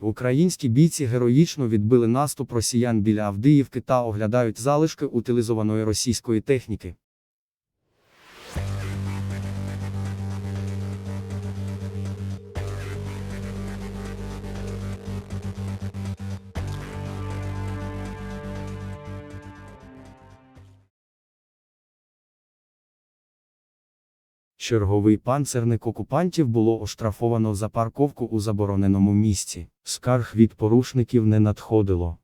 Українські бійці героїчно відбили наступ росіян біля Авдіївки та оглядають залишки утилізованої російської техніки. Черговий панцерник окупантів було оштрафовано за парковку у забороненому місці. Скарг від порушників не надходило.